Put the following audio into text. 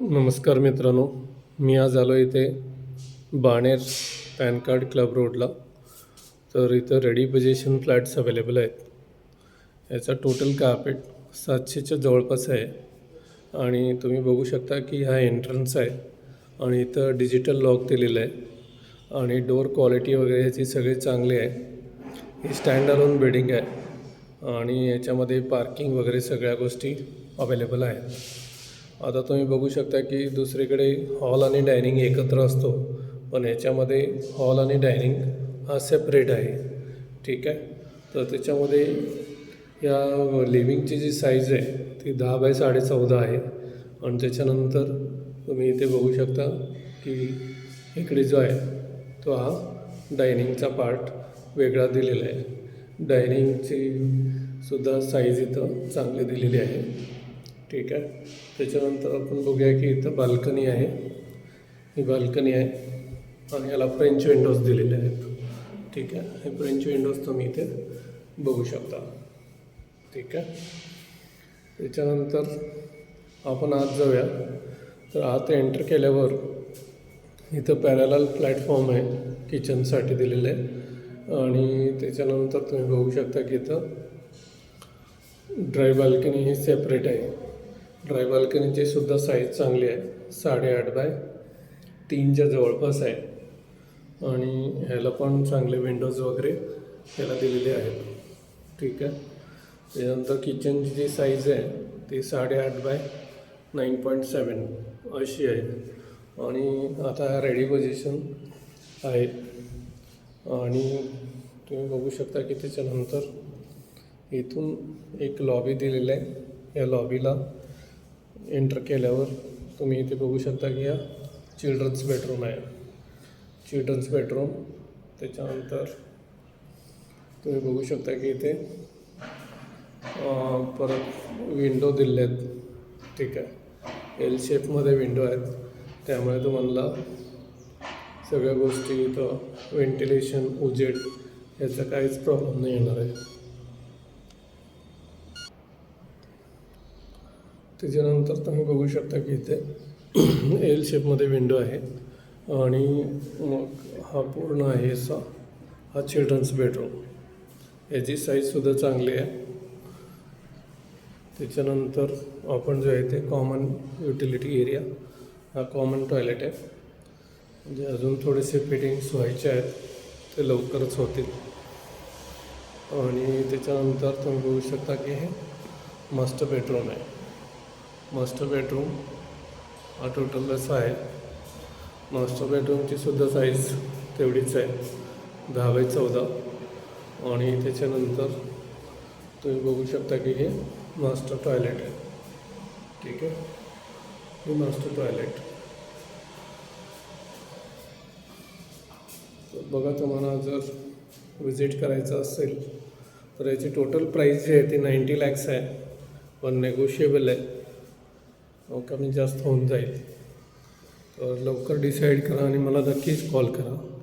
नमस्कार मित्रांनो मी आज आलो इथे बाणेर पॅन कार्ड क्लब रोडला. तर इथं रेडी पोझिशन फ्लॅट्स अवेलेबल आहेत. याचा टोटल कार्पेट सातशेच्या जवळपास आहे. आणि तुम्ही बघू शकता की हा एंट्रन्स आहे आणि इथं डिजिटल लॉक दिलेलं आहे. आणि डोअर क्वालिटी वगैरे ह्याची सगळी चांगली आहे. ही स्टँड अलोन बिल्डिंग आहे. आणि याच्यामध्ये पार्किंग वगैरे सगळ्या गोष्टी अवेलेबल आहेत. आता तुम्ही बघू शकता की दुसरीकडे हॉल आणि डायनिंग एकत्र असतो पण याच्यामध्ये हॉल आणि डायनिंग हा सेपरेट आहे. ठीक आहे? तर त्याच्यामध्ये या लिव्हिंगची जी साईज आहे ती दहा बाय साडे चौदा आहे. आणि त्याच्यानंतर तुम्ही इथे बघू शकता की इकडे जो आहे तो हा डायनिंगचा पार्ट वेगळा दिलेला आहे. डायनिंगची सुद्धा साईज इथं चांगली दिलेली आहे. ठीक आहे. त्याच्यानंतर आपण बघूया की इथं बाल्कनी आहे. ही बाल्कनी आहे. आणि याला फ्रेंच विंडोज दिलेले आहेत. ठीक आहे. हे फ्रेंच विंडोज तुम्ही इथे बघू शकता. ठीक आहे. त्याच्यानंतर आपण आत जाऊया. तर आत एंटर केल्यावर इथं पॅरालाल प्लॅटफॉर्म आहे. किचनसाठी दिलेलं. आहे आणि त्याच्यानंतर तुम्ही बघू शकता की इथं ड्राय बाल्कनी ही सेपरेट आहे. ड्राय बाल्कनीचे सुद्धा साईज चांगली आहे साडेआठ बाय तीनच्या जवळपास आहे. आणि ह्याला पण चांगले विंडोज वगैरे ह्याला दिलेले आहेत. ठीक आहे. त्याच्यानंतर किचनची जी साईज आहे ती साडेआठ बाय नाईन पॉईंट सेवन अशी आहे. आणि आता हा रेडी पोझिशन आहे. आणि तुम्ही बघू शकता की त्याच्यानंतर इथून एक लॉबी दिलेला आहे. या लॉबीला एंटर केल्यावर तुम्ही इथे बघू शकता की हा चिल्ड्रन्स बेडरूम आहे. चिल्ड्रन्स बेडरूम त्याच्यानंतर तुम्ही बघू शकता की इथे परत विंडो दिले आहेत ठीक आहे. एल शेपमध्ये विंडो आहेत. त्यामुळे तुम्हाला सगळ्या गोष्टी इथं व्हेंटिलेशन उजेड याचा काहीच प्रॉब्लेम नाही येणार आहे. त्याच्यानंतर तुम्ही बघू शकता की इथे एल शेपमध्ये विंडो आहे. आणि मग हा पूर्ण आहे असा हा चिल्ड्रन्स बेडरूम याची साईजसुद्धा चांगली आहे. त्याच्यानंतर आपण जो आहे ते कॉमन युटिलिटी एरिया हा कॉमन टॉयलेट आहे. म्हणजे अजून थोडेसे फिटिंग्स व्हायचे आहेत ते लवकरच होतील. आणि त्याच्यानंतर तुम्ही बघू शकता की हे मास्टर बेडरूम आहे. मास्टर बेडरूम हा टोटल असा आहे. मास्टर बेडरूमची सुद्धा साईज तेवढीच आहे दहा बाय चौदा. आणि त्याच्यानंतर तुम्ही बघू शकता की हे मास्टर टॉयलेट आहे. ठीक आहे? हे मास्टर टॉयलेट बघा तुम्हाला जर विजिट करायचं असेल तर याची टोटल प्राईस जी आहे ती नाईंटी लॅक्स आहे. पण नेगोशिएबल आहे. हो, कमी जास्त होऊन जाईल. तर लवकर डिसाईड करा आणि मला नक्कीच कॉल करा.